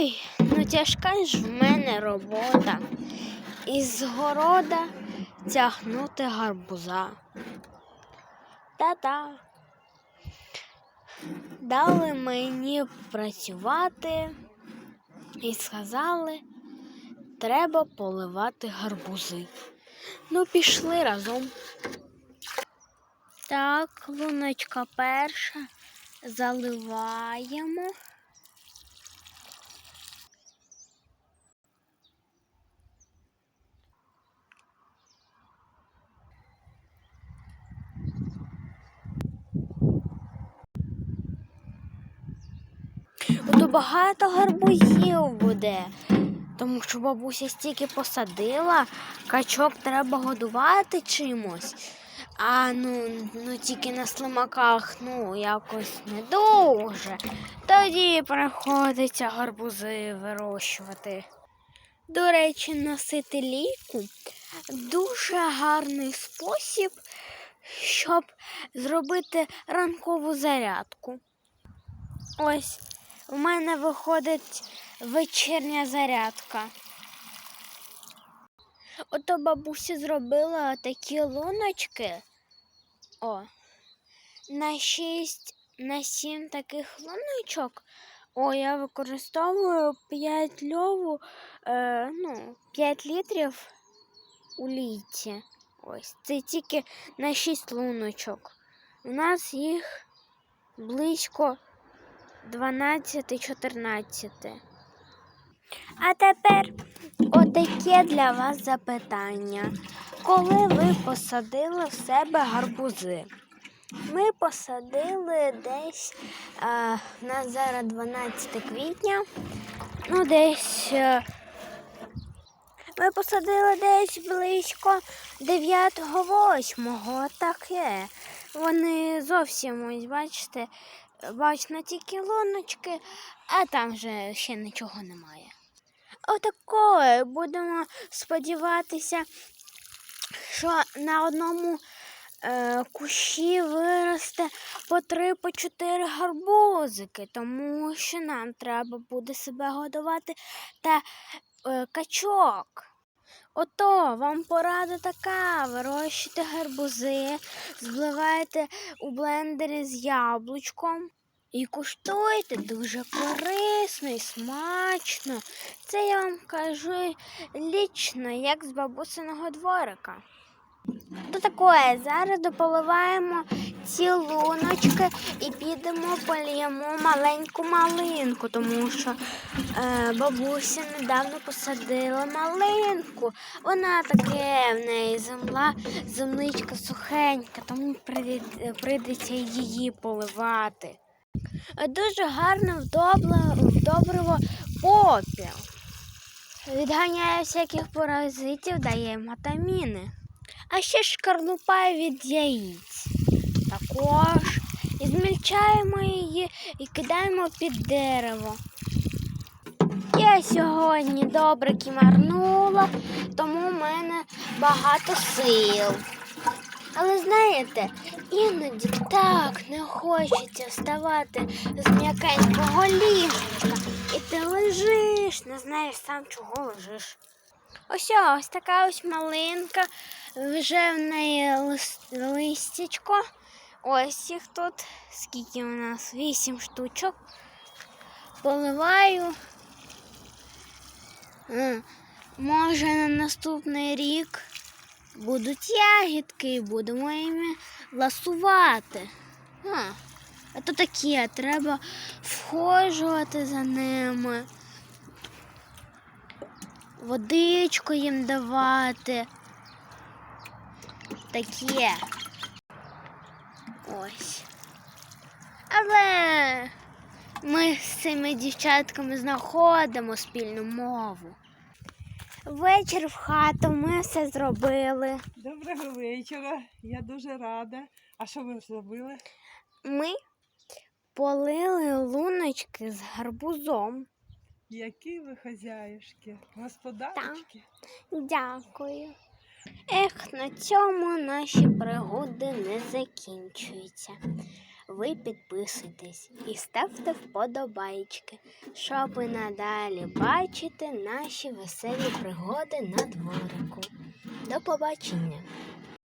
Ой, ну тяжка ж в мене робота. Із города тягнути гарбуза. Та-та. Дали мені працювати і сказали, треба поливати гарбузи. Ну, пішли разом. Так, луночка перша. Заливаємо. Багато гарбузів буде. Тому що бабуся стільки посадила, качок треба годувати чимось. А ну, ну тільки на слимаках, ну, якось не дуже. Тоді приходиться гарбузи вирощувати. До речі, носити ліку дуже гарний спосіб, щоб зробити ранкову зарядку. Ось у мене виходить вечірня зарядка. Ото бабуся зробила такі луночки. О, на 6, на 7 таких луночок. О, я використовую 5 льову, е, ну, 5 літрів у літі. Ось, це тільки на 6 луночок. У нас їх близько 12-14. А тепер отаке для вас запитання. Коли ви посадили в себе гарбузи? Ми посадили десь, а, у зараз 12 квітня, ну десь е, ми посадили десь близько 9-8, таке. Вони зовсім, ось бачите, бачно тільки луночки, а там вже ще нічого немає. Отакої будемо сподіватися, що на одному е, кущі виросте по три, по чотири гарбузики, тому що нам треба буде себе годувати та е, качок. Ото вам порада така: вирощуйте гарбузи, збивайте у блендері з яблучком. І куштуйте дуже корисно і смачно. Це я вам кажу лічно, як з бабусиного дворика. То таке, зараз дополиваємо ці луночки і підемо поліємо маленьку малинку, тому що е, бабуся недавно посадила малинку. Вона таке в неї земла, земличка сухенька, тому прийдеться її поливати. Дуже гарно вдобриво попіл. Відганяє всяких паразитів, дає вітаміни. А ще шкарлупа від яїць. Також змільчаємо її і кидаємо під дерево. Я сьогодні добре кімарнула, тому в мене багато сил. Але знаєте, іноді так не хочеться вставати з м'якенького ліжка. І ти лежиш, не знаєш сам чого лежиш. Ось ось така ось малинка, вже в неї лис- листячко. Ось їх тут. Скільки у нас? Вісім штучок. Поливаю. Може на наступний рік будуть ягідки і будемо їми ласувати. А, а то таке, треба вхожувати за ними, водичку їм давати. Таке. Ось. Але ми з цими дівчатками знаходимо спільну мову. Вечір в хату ми все зробили. Доброго вечора. Я дуже рада. А що ви зробили? Ми полили луночки з гарбузом. Які ви хазяюшки? Господарочки? Дякую. Ех, на цьому наші пригоди не закінчуються. ви підписуйтесь і ставте вподобайки, щоб надалі бачити наші веселі пригоди на дворику. До побачення!